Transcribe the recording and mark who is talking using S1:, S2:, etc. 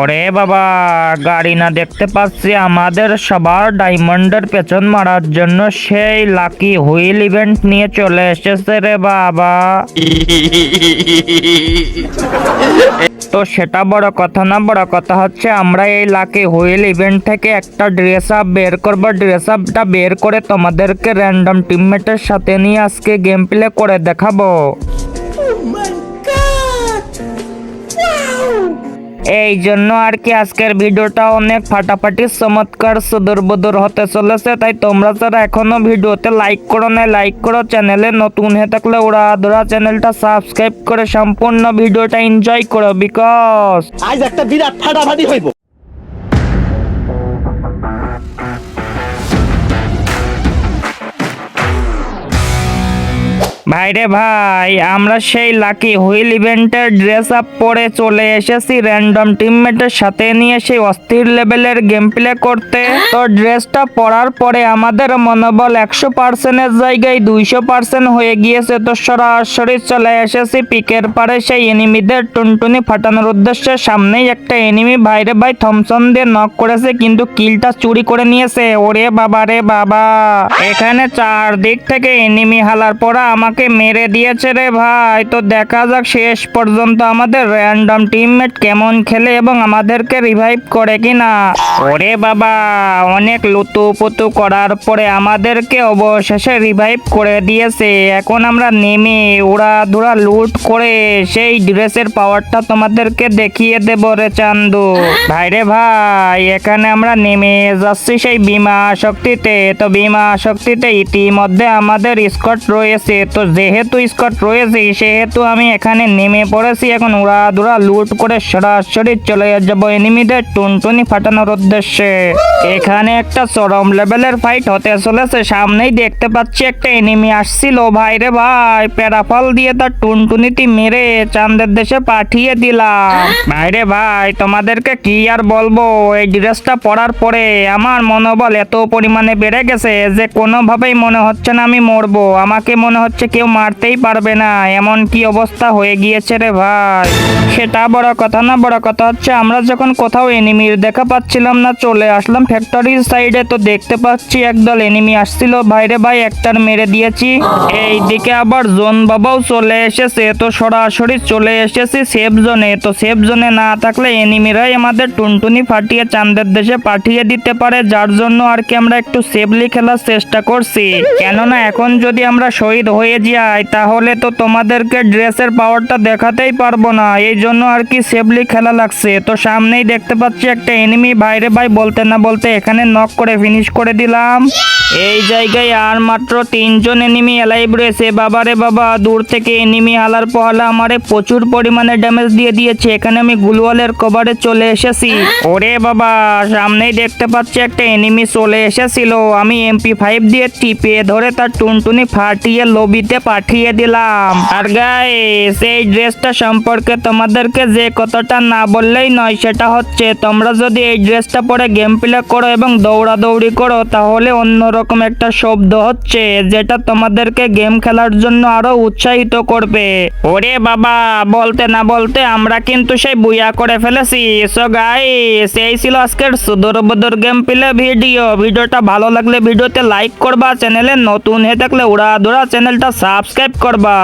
S1: ওরে বাবা, গাড়ি না দেখতে পাচ্ছি, আমাদের সবার ডায়মন্ডের পেছন মারার জন্য সেই লাকি হুইল ইভেন্ট নিয়ে চলে এসেছে রে বাবা। তো সেটা বড় কথা না, বড় কথা হচ্ছে আমরা এই লাকি হুইল ইভেন্ট থেকে একটা ড্রেস আপ বের করব। ড্রেস আপটা বের করে তোমাদেরকে র্যান্ডম টিমমেটের সাথে নিয়ে আজকে গেম প্লে করে দেখাবো। এই জন্য আর কি আজকের ভিডিওটা অনেক ফাটাফাটি, চমৎকার সুদূর বুদুর হতে চলেছে। তাই তোমরা যারা এখনও ভিডিওতে লাইক করো না লাইক করো। চ্যানেলে নতুন হয়ে থাকলে ওরা আদরা চ্যানেলটা সাবস্ক্রাইব করে সম্পূর্ণ ভিডিওটা এনজয় করো বিকজ
S2: আজ একটা বিরাট ফাটাফাটি হইব।
S1: ভাইরে ভাই, আমরা সেই লাকি হুইল ইভেন্টের ড্রেস আপ পরে চলে এসেছি র্যান্ডম টিমমেটের সাথে নিয়ে সেই অস্থির লেভেলের গেম প্লে করতে। তো ড্রেসটা পরার পরে আমাদের মনোবল একশো পার্সেন্টের জায়গায় দুইশো পার্সেন্ট হয়ে গিয়েছে। তো সরাসরি চলে এসেছি পিকের পারে সেই এনিমিদের টুনটুনি ফাটানোর উদ্দেশ্যে। সামনেই একটা এনিমি ভাইরে ভাই থমসন দিয়ে নক করেছে, কিন্তু কিলটা চুরি করে নিয়েছে। ওরে বাবা রে বাবা। এখানে চারদিক থেকে এনিমি হালার পরা আমাকে মেরে দিয়েছে রে ভাই। তো দেখা যাক শেষ পর্যন্ত আমাদের র্যান্ডম টিমমেট কেমন খেলে এবং আমাদেরকে রিভাইভ করে কিনা। ওরে বাবা, অনেক লুতুপুতু করার পরে আমাদেরকে অবশেষে রিভাইভ করে দিয়েছে। এখন আমরা নেমে উড়া ধুরা লুট করে সেই ড্রেসের পাওয়ারটা তোমাদেরকে দেখিয়ে দেব রে চান্দু। ভাই রে ভাই, এখানে আমরা নেমে যাচ্ছি সেই বিমা শক্তিতে। তো বিমা শক্তিতে ইতিমধ্যে আমাদের স্কট রয়েছে। তো যেহেতু স্কট রয়েছে, সেহেতু আমি এখানে নেমে পড়েছি। এখন উড়া দুরা লুট করে সরাসরি চলে যাব এনিমিদের টুনটুনি ফাটানোর উদ্দেশ্যে। এখানে একটা চরম লেভেলের ফাইট হতে চলেছে। সামনেই দেখতে পাচ্ছি একটা এনিমি আসছিল। ভাই রে ভাই প্যারাফল দিয়ে তার টুনটুনিটি মেরে চাঁদের দেশে পাঠিয়ে দিলাম। ভাই রে ভাই, তোমাদেরকে কি আর বলব? এই ড্রেসটা পরার পরে আমার মনোবল এত পরিমাণে বেড়ে গেছে যে কোনোভাবেই মনে হচ্ছে না আমি মরবো। আমাকে মনে হচ্ছে কেউ মারতেই পারবে না। এমন কি অবস্থা হয়ে গিয়েছে রে ভাই? সেটা বড় কথা না, বড় কথা হচ্ছে আমরা যখন কোথাও এনিমির দেখা পাচ্ছিলাম না, চলে আসলাম ফ্যাক্টরির সাইডে তো দেখতে পাচ্ছি একদল এনিমি আসছিল। ভাইরে ভাই, একটার মেরে দিয়েছি। এই দিকে আবার জোন বাবাও চলে এসেছে। তো সরাসরি চলে এসেছি সেফ জোনে তো সেফ জোনে না থাকলে এনিমিরাই আমাদের টুনটুনি ফাটিয়ে চান্দের দেশে পাঠিয়ে দিতে পারে। যার জন্য আর কি আমরা একটু সেফলি খেলার চেষ্টা করছি। কেননা এখন যদি আমরা শহীদ হয়ে যাই তাহলে তো তোমাদেরকে ড্রেসের পাওয়ারটা দেখাতেই পারব না। এই জন্য আর কি সেফলি খেলা লাগছে। তো সামনেই দেখতে পাচ্ছি একটা এনিমি বাইরে ভাই, বলতে না বলতে এখানে নক করে ফিনিশ করে দিলাম। এই জায়গায় আর মাত্র তিনজন এনিমি এলাইভ রয়েছে। বাবারে বাবা, দূর থেকে এনিমি হালার পহলা আমারে প্রচুর পরিমাণে ড্যামেজ দিয়ে দিয়েছে। এখানে আমি গুলওয়ালের কভারে চলে এসেছি। ওরে বাবা, সামনেই দেখতে পাচ্ছি একটা এনিমি চলে এসেছিল। আমি এমপি ফাইভ দিয়ে টিপে ধরে তার টুনটুনি ফাটিয়ে লবিতে পাঠিয়ে দিলাম। আর গাইস সেই ড্রেসটা সম্পর্কে তোমাদেরকে যে কথাটা না বললেই নয়, সেটা হচ্ছে তোমরা যদি এই ড্রেসটা পরে গেম প্লে করো এবং দৌড়াদৌড়ি করো, তাহলে অন্যরকম একটা শব্দ হচ্ছে যেটা তোমাদেরকে গেম খেলার জন্য আরও উৎসাহিত করবে। ওরে বাবা, বলতে না বলতে আমরা কিন্তু সেই বুয়া করে ফেলেছি। সো গাইস এই ছিল আজকের সুদর বদর গেম প্লে ভিডিও। ভিডিওটা ভালো লাগলে ভিডিওতে লাইক করবা, চ্যানেলে নতুন হয়ে থাকলে উড়া দৌড়া চ্যানেলটা সাবস্ক্রাইব করবা।